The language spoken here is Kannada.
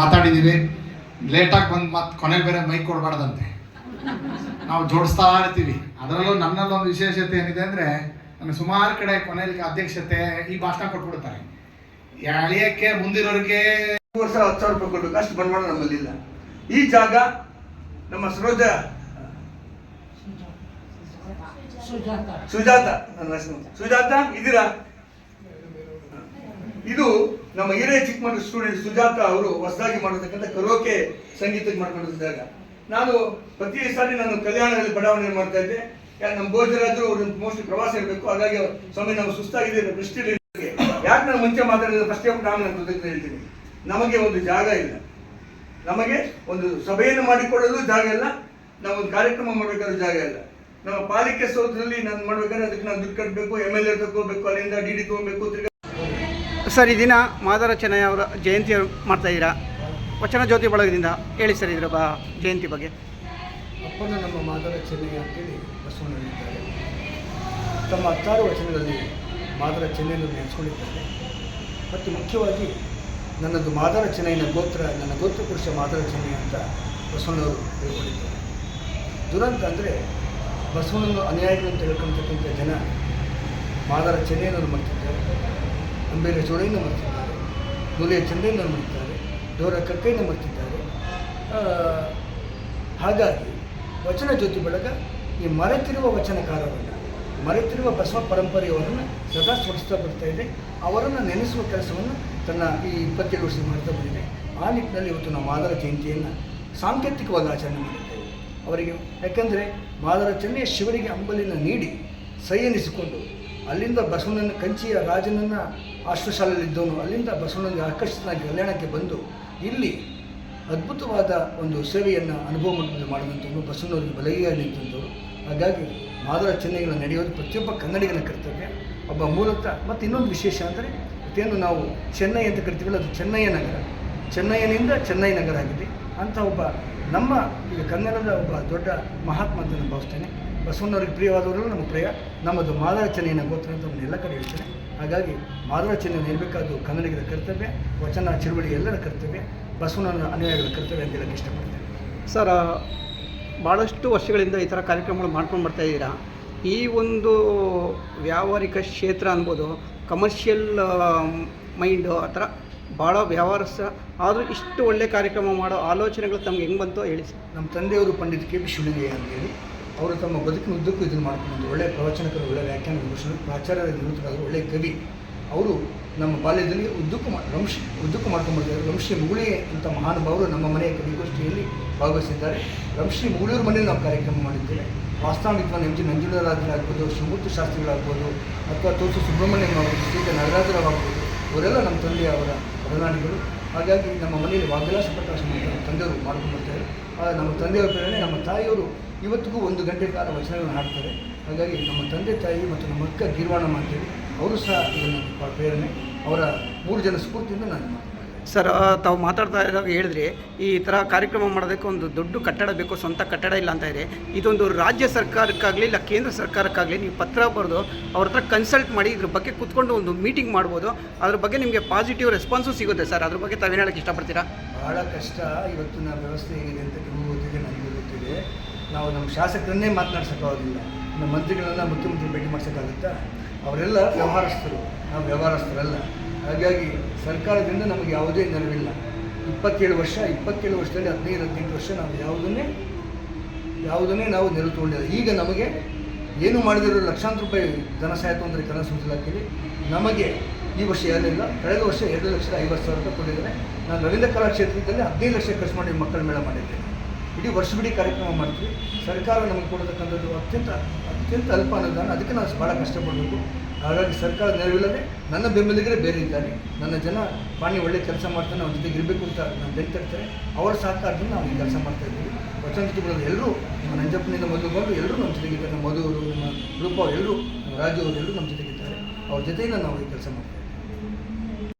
ಮಾತಾಡಿದ್ದೀವಿ ಲೇಟಾಗಿ ಬಂದು ಮತ್ತೆ ಕೊನೆಗೆ ಬೇರೆ ಮೈಕ್ ಕೊಡಬಾರ್ದಂತೆ. ನಾವು ಜೋಡಿಸ್ತಾ ಇರ್ತೀವಿ. ಅದರಲ್ಲೂ ನನ್ನಲ್ಲೊಂದು ವಿಶೇಷತೆ ಏನಿದೆ ಅಂದರೆ ನಮ್ಮ ಸುಮಾರು ಕಡೆ ಕೊನೆಯಲ್ಲಿ ಅಧ್ಯಕ್ಷತೆ ಈ ಭಾಷಣ ಕೊಟ್ಬಿಡ್ತಾರೆ. ಎಳೆಯಕ್ಕೆ ಮುಂದಿರೋರಿಗೆ ಮೂರು ವರ್ಷ ಹತ್ತು ಸಾವಿರ ರೂಪಾಯಿ ಕೊಡಬೇಕು. ಅಷ್ಟು ಬಂಡವಾಳ ನಮ್ಮಲ್ಲಿಲ್ಲ ಈ ಜಾಗ ನಮ್ಮ ಸರೋಜ ಸುಜಾತ. ನನ್ನ ಸುಜಾತ ಇದೀರಾ? ಇದು ನಮ್ಮ ಹಿರಿಯ ಚಿಕ್ಕಮಗಳೂರು ಸ್ಟೂಡೆಂಟ್ ಸುಜಾತ ಅವರು ಹೊಸದಾಗಿ ಮಾಡಿರ್ತಕ್ಕಂಥ ಕರೋಕೆ ಸಂಗೀತಕ್ಕೆ ಮಾಡ್ಕೊಂಡಿದ್ದಾಗ ನಾನು ಪ್ರತಿ ಸಾರಿ ನಾನು ಕಲ್ಯಾಣದಲ್ಲಿ ಬಡಾವಣೆ ಮಾಡ್ತಾ ಇದ್ದೆ. ಯಾಕೆ, ನಮ್ಮ ಭೋಜರಾಜರು ಅವರು ಮೋಸ್ಟ್ಲಿ ಪ್ರವಾಸ ಇರಬೇಕು. ಹಾಗಾಗಿ ಸ್ವಾಮಿ, ನಾವು ಸುಸ್ತಾಗಿದೆ ದೃಷ್ಟಿಯಲ್ಲಿ ಯಾಕೆ ನಾನು ಮುಂಚೆ ಮಾತಾಡಿದ್ರೆ ಫಸ್ಟ್ ನಾನು ನನ್ನ ಕೃತಜ್ಞತೆ ಹೇಳ್ತೀನಿ. ನಮಗೆ ಒಂದು ಜಾಗ ಇಲ್ಲ. ನಮಗೆ ಒಂದು ಸಭೆಯನ್ನು ಮಾಡಿಕೊಡಲು ಜಾಗ ಇಲ್ಲ. ನಾವೊಂದು ಕಾರ್ಯಕ್ರಮ ಮಾಡಬೇಕಾದ್ರೂ ಜಾಗ ಇಲ್ಲ. ನಮ್ಮ ಪಾಲಿಕೆ ಸೌಧದಲ್ಲಿ ನಾನು ಮಾಡ್ಬೇಕಾದ್ರೆ ಅದಕ್ಕೆ ನಾನು ದುಡ್ಡು ಕಟ್ಟಬೇಕು ಎಂ ಎಲ್ ಎ ತಗೋಬೇಕು, ಅಲ್ಲಿಂದ ಡಿ ಡಿ ತಗೋಬೇಕು, ತಿರ್ಗಾ ಸರ್, ಈ ದಿನ ಮಾದರ ಚೆನ್ನಯ್ಯ ಅವರ ಜಯಂತಿ ಮಾಡ್ತಾ ಇದ್ದೀರಾ? ವಚನ ಜ್ಯೋತಿ ಬಳಗದಿಂದ ಹೇಳಿ ಸರ್, ಇದರ ಬಾ, ಜಯಂತಿ ಬಗ್ಗೆ. ಅಪ್ಪನ ನಮ್ಮ ಮಾದರ ಚೆನ್ನಯ್ಯ ಅಂತೇಳಿ ಬಸವಣ್ಣನಿದ್ದಾರೆ ತಮ್ಮ ಹತ್ತಾರು ವಚನಗಳಲ್ಲಿ ಮಾದರ ಚೆನ್ನಯ್ಯನನ್ನು ನೆನೆಸ್ಕೊಂಡಿದ್ದಾರೆ. ಮತ್ತು ಮುಖ್ಯವಾಗಿ ನನ್ನದು ಮಾದರ ಚೆನ್ನೈನ ಗೋತ್ರ, ನನ್ನ ಗೋತ್ರ ಪುರುಷ ಮಾದರ ಚೆನ್ನಯ್ಯ ಅಂತ ಬಸವಣ್ಣವರು ಹೇಳ್ಕೊಂಡಿದ್ದಾರೆ. ದುರಂತ ಅಂದರೆ ಬಸವಣ್ಣನ ಅನುಯಾಯಿಗಳು ಅಂತ ಹೇಳ್ಕೊಳ್ತಕ್ಕಂಥ ಜನ ಮಾದರ ಚೆನ್ನಯ್ಯನನ್ನು ಮರ್ತಿದ್ದಾರೆ ಅಂಬೇರ ಚೋಳೆಯನ್ನು ಮರೆತಿದ್ದಾರೆ. ನುಲಿಯ ಚಂದೆಯನ್ನು ಮರೆತಿದ್ದಾರೆ. ಡೋರ ಕಕ್ಕೆಯನ್ನು ಮರೆತಿದ್ದಾರೆ. ಹಾಗಾಗಿ ವಚನ ಜ್ಯೋತಿ ಬಳಗ ಈ ಮರೆತಿರುವ ವಚನಕಾರರನ್ನು, ಮರೆತಿರುವ ಬಸವ ಪರಂಪರೆಯವರನ್ನು ಸದಾ ಸ್ಮರಿಸ್ತಾ ಬರ್ತಾ ಇದೆ. ಅವರನ್ನು ನೆನೆಸುವ ಕೆಲಸವನ್ನು ತನ್ನ ಈ ಇಪ್ಪತ್ತೇಳು ವರ್ಷ ಮಾಡ್ತಾ ಬಂದಿದೆ. ಆ ನಿಟ್ಟಿನಲ್ಲಿ ಇವತ್ತು ನಾವು ಮಾದರ ಜಯಂತಿಯನ್ನು ಸಾಂಕೇತಿಕವಾಗಿ ಆಚರಣೆ ಮಾಡಿದ್ದೇವೆ. ಅವರಿಗೆ ಯಾಕೆಂದರೆ ಮಾದರ ಚೆನ್ನೆಯ ಶಿವನಿಗೆ ಅಂಬಲಿನ ನೀಡಿ ಸೈ ಎನಿಸಿಕೊಂಡು ಅಲ್ಲಿಂದ ಬಸವನನ್ನು, ಕಂಚಿಯ ರಾಜನನ್ನು ಆಶ್ರಶಾಲೆಯಲ್ಲಿದ್ದವನು ಅಲ್ಲಿಂದ ಬಸವಣ್ಣನಿಗೆ ಆಕರ್ಷಿತನಾಗಿ ಕಲ್ಯಾಣಕ್ಕೆ ಬಂದು ಇಲ್ಲಿ ಅದ್ಭುತವಾದ ಒಂದು ಸೇವೆಯನ್ನು ಅನುಭವ ಮಟ್ಟದಲ್ಲಿ ಮಾಡಿದಂಥವ್ರು ಬಸವನವರಿಗೆ ಬಲಗಿಯಾಗಿ ನಿಂತಂಥವ್ರು ಹಾಗಾಗಿ ಮಾದರ ಚೆನ್ನೈಗಳ ನಡೆಯೋದು ಪ್ರತಿಯೊಬ್ಬ ಕನ್ನಡಿಗನ ಕರ್ತವ್ಯ. ಒಬ್ಬ ಮೂಲತ ಮತ್ತು ಇನ್ನೊಂದು ವಿಶೇಷ ಅಂದರೆ ಮತ್ತೇನು ನಾವು ಚೆನ್ನೈ ಅಂತ ಕರಿತೀವಲ್ಲ, ಅದು ಚೆನ್ನೈಯ ನಗರ. ಚೆನ್ನೈನಿಂದ ಚೆನ್ನೈ ನಗರ ಆಗಿದೆ. ಅಂತ ಒಬ್ಬ ನಮ್ಮ ಈಗ ಕನ್ನಡದ ಒಬ್ಬ ದೊಡ್ಡ ಮಹಾತ್ಮ ಅಂತ ನಾನು ಭಾವಿಸ್ತೇನೆ. ಬಸವಣ್ಣವ್ರಿಗೆ ಪ್ರಿಯವಾದವರು ನಮ್ಮ ಪ್ರಿಯ. ನಮ್ಮದು ಮಾದರಚನೆಯನ್ನು ಗೋತ್ರ ಅಂತ ನಾನು ಎಲ್ಲ ಕಡೆ ಹೇಳ್ತೇನೆ. ಹಾಗಾಗಿ ಮಾಲಾರಚನೆಯನ್ನು ಇರಬೇಕಾದ್ದು ಕನ್ನಡಿಗರ ಕರ್ತವ್ಯ ವಚನ ಚಳುವಳಿ ಎಲ್ಲರ ಕರ್ತವ್ಯ ಬಸವಣ್ಣನ ಅನುಯಾಯಿಗಳ ಕರ್ತವ್ಯ ಅಂತ ಹೇಳಕ್ಕೆ ಇಷ್ಟಪಡ್ತೇನೆ. ಸರ್ ಭಾಳಷ್ಟು ವರ್ಷಗಳಿಂದ ಈ ಥರ ಕಾರ್ಯಕ್ರಮಗಳು ಮಾಡ್ಕೊಂಡು ಬರ್ತಾ ಇದ್ದೀರಾ? ಈ ಒಂದು ವ್ಯಾವಹಾರಿಕ ಕ್ಷೇತ್ರ ಅನ್ಬೋದು ಕಮರ್ಷಿಯಲ್ ಮೈಂಡು ಆ ಥರ ಭಾಳ ವ್ಯವಹಾರಸ್ಥ ಆದರೂ ಇಷ್ಟು ಒಳ್ಳೆಯ ಕಾರ್ಯಕ್ರಮ ಮಾಡೋ ಆಲೋಚನೆಗಳು ತಮ್ಗೆ ಹೆಂಗೆ ಬಂತು ಹೇಳಿ ಸರ್. ನಮ್ಮ ತಂದೆಯವರು ಪಂಡಿತ್ ಕೆ ಪಿ ಶಿವಲಿಂಗಯ್ಯ ಅಂತೇಳಿ ಅವರು ತಮ್ಮ ಬದುಕಿನ ಉದ್ದಕ್ಕೂ ಇದನ್ನು ಮಾಡ್ಕೊಂಡು ಒಳ್ಳೆಯ ಪ್ರವಚನಕರು ಒಳ್ಳೆಯ ವ್ಯಾಖ್ಯಾನ ವಿಮರ್ಶನ, ಪ್ರಾಚಾರ್ಯರ ನಿವೃತ್ತರಾದರು ಒಳ್ಳೆಯ ಕವಿ. ಅವರು ನಮ್ಮ ಬಾಲ್ಯದಲ್ಲಿ ಉದ್ದಕ್ಕೂ ವಂಶ, ಉದ್ದಕ್ಕೂ ಮಾಡ್ಕೊಂಡ್ಬರ್ತಾರೆ ವಂಶಿ ಮುಗುಳಿ ಅಂತ ಮಹಾನುಭಾವರು ನಮ್ಮ ಮನೆಯ ಕವಿಗೋಷ್ಠಿಯಲ್ಲಿ ಭಾಗವಹಿಸಿದ್ದಾರೆ. ವಂಶಿ ಮುಗುಳಿಯವ್ರ ಮನೆಯಲ್ಲಿ ನಾವು ಕಾರ್ಯಕ್ರಮ ಮಾಡಿದ್ದೇವೆ. ವಾಸ್ತವ ವಿದ್ವಾನ್ ಎಂ ಜಿ ನಂಜುಂಡರಾಜರಾಗ್ಬೋದು ಶಿವಮೂರ್ತಿ ಶಾಸ್ತ್ರಿಗಳಾಗ್ಬೋದು, ಅಥವಾ ತೋಸು ಸುಬ್ರಹ್ಮಣ್ಯಂ ಅವರು ಶ್ರೀಕ ನಟರಾಜರಾವ್ ಇವರೆಲ್ಲ ನಮ್ಮ ತಂದೆಯವರ ಅವರ ಹಾಗಾಗಿ ನಮ್ಮ ಮನೆಯಲ್ಲಿ ವಾಗ್ವಿಲಾಸ ಪ್ರಕಾಶ ನಮ್ಮ ತಂದೆಯವರು ಮಾಡ್ಕೊಂಡು ಬರ್ತಾರೆ ನಮ್ಮ ತಂದೆಯವರ ಪ್ರೇರಣೆ ನಮ್ಮ ತಾಯಿಯವರು ಇವತ್ತಿಗೂ ಒಂದು ಗಂಟೆ ಕಾಲ ವಚನಗಳನ್ನು ಹಾಡ್ತಾರೆ ಹಾಗಾಗಿ ನಮ್ಮ ತಂದೆ ತಾಯಿ ಮತ್ತು ನಮ್ಮ ಅಕ್ಕ ಗೀರ್ವಾಣಮ್ಮ ಅಂತೇಳಿ ಅವರು ಸಹ ಇದನ್ನು ಪ್ರೇರಣೆ ಅವರ ಮೂರು ಜನ ಸ್ಫೂರ್ತಿಯಿಂದ ನಾನು ಮಾಡ್ತೀನಿ. ಸರ್ ತಾವು ಮಾತಾಡ್ತಾ ಇದ್ದಾಗ ಹೇಳಿದ್ರಿ, ಈ ಥರ ಕಾರ್ಯಕ್ರಮ ಮಾಡೋದಕ್ಕೆ ಒಂದು ದೊಡ್ಡ ಕಟ್ಟಡ ಬೇಕು, ಸ್ವಂತ ಕಟ್ಟಡ ಇಲ್ಲ ಅಂತ ಇದೆ. ಇದೊಂದು ರಾಜ್ಯ ಸರ್ಕಾರಕ್ಕಾಗಲಿ ಇಲ್ಲ ಕೇಂದ್ರ ಸರ್ಕಾರಕ್ಕಾಗಲಿ ನೀವು ಪತ್ರ ಬರೆದು ಅವ್ರ ಹತ್ರ ಕನ್ಸಲ್ಟ್ ಮಾಡಿ ಇದ್ರ ಬಗ್ಗೆ ಕೂತ್ಕೊಂಡು ಒಂದು ಮೀಟಿಂಗ್ ಮಾಡ್ಬೋದು. ಅದ್ರ ಬಗ್ಗೆ ನಿಮಗೆ ಪಾಸಿಟಿವ್ ರೆಸ್ಪಾನ್ಸು ಸಿಗುತ್ತೆ ಸರ್. ಅದ್ರ ಬಗ್ಗೆ ತಾವೇನು ಹೇಳಕ್ಕೆ ಇಷ್ಟಪಡ್ತೀರಾ? ಬಹಳ ಕಷ್ಟ. ಇವತ್ತು ಇವತ್ತಿನ ವ್ಯವಸ್ಥೆ ಹೇಗಿದೆ ಅಂತ ನಿಮಗೂ ಗೊತ್ತಿದೆ ನನಗೂ ಗೊತ್ತಿದೆ. ನಾವು ನಮ್ಮ ಶಾಸಕರನ್ನೇ ಮಾತನಾಡ್ಸೋಕ್ಕಾಗೋದಿಲ್ಲ ನಮ್ಮ ಮಂತ್ರಿಗಳನ್ನ ಮುಖ್ಯಮಂತ್ರಿ ಭೇಟಿ ಮಾಡ್ಸೋಕ್ಕಾಗುತ್ತಾ ಅವರೆಲ್ಲ ವ್ಯವಹಾರಸ್ಥರು. ನಾವು ವ್ಯವಹಾರಸ್ಥರಲ್ಲ. ಹಾಗಾಗಿ ಸರ್ಕಾರದಿಂದ ನಮಗೆ ಯಾವುದೇ ನೆರವಿಲ್ಲ. ಇಪ್ಪತ್ತೇಳು ವರ್ಷ, ಇಪ್ಪತ್ತೇಳು ವರ್ಷದಲ್ಲಿ ಹದಿನೈದು, ಹದಿನೆಂಟು ವರ್ಷ ನಾವು ಯಾವುದನ್ನೇ ಯಾವುದನ್ನೇ ನಾವು ನೆರವು ತಗೊಂಡಿಲ್ಲ ಈಗ ನಮಗೆ ಏನು ಮಾಡಿದರೂ ಲಕ್ಷಾಂತರ ರೂಪಾಯಿ ಧನ ಸಹಾಯ ತೊಂದರೆ ಕನಸು ಇಲಾಖೆಯಲ್ಲಿ ನಮಗೆ ಈ ವರ್ಷ ಏನಿಲ್ಲ ಕಳೆದ ವರ್ಷ ಎರಡು ಲಕ್ಷದ ಐವತ್ತು ಸಾವಿರ ರೂಪಾಯಿ ಕೊಟ್ಟಿದ್ದಾರೆ. ನಾನು ರವೀಂದ್ರ ಕಲಾ ಕ್ಷೇತ್ರದಲ್ಲಿ ಹದಿನೈದು ಲಕ್ಷ ಖರ್ಚು ಮಾಡಿ ಮಕ್ಕಳ ಮೇಳ ಮಾಡಿದ್ದೇನೆ. ಇಡೀ ವರ್ಷವಿಡೀ ಕಾರ್ಯಕ್ರಮ ಮಾಡ್ತೀವಿ. ಸರ್ಕಾರ ನಮಗೆ ಕೊಡತಕ್ಕಂಥದ್ದು ಅತ್ಯಂತ ಅತ್ಯಂತ ಅಲ್ಪ ಅನುದಾನ. ಅದಕ್ಕೆ ನಾವು ಭಾಳ ಕಷ್ಟಪಡಬೇಕು. ಹಾಗಾಗಿ ಸರ್ಕಾರ ನೆರವಿಲ್ಲದೆ ನನ್ನ ಬೆಂಬಲಿಗರೇ ಬೇರೆ ಇದ್ದಾರೆ. ನನ್ನ ಜನ ಪಾಣಿ ಒಳ್ಳೆ ಕೆಲಸ ಮಾಡ್ತಾನೆ, ಅವ್ರ ಜೊತೆಗೆ ಇರಬೇಕು ಅಂತ ನಾನು ಇರ್ತಾರೆ ಅವರ ಸಹಕಾರದಿಂದ ನಾವು ಈ ಕೆಲಸ ಮಾಡ್ತಾ ಇದ್ದೀವಿ. ವಚನತಿಗಳು ಎಲ್ಲರೂ ನಮ್ಮ ನಂಜಪ್ಪನಿಂದ ಬಂದು ಎಲ್ಲರೂ ನಮ್ಮ ಜೊತೆಗಿದ್ದಾರೆ. ನಮ್ಮ ಮಧು ಅವರು ನಮ್ಮ ರೂಪ, ಎಲ್ಲರೂ ರಾಜು ಅವರು ಎಲ್ಲರೂ ನಮ್ಮ ಜೊತೆಗಿದ್ದಾರೆ. ಅವ್ರ ಜೊತೆಯಿಂದ ನಾವು ಈ ಕೆಲಸ ಮಾಡ್ತಾ ಇದ್ದೀವಿ.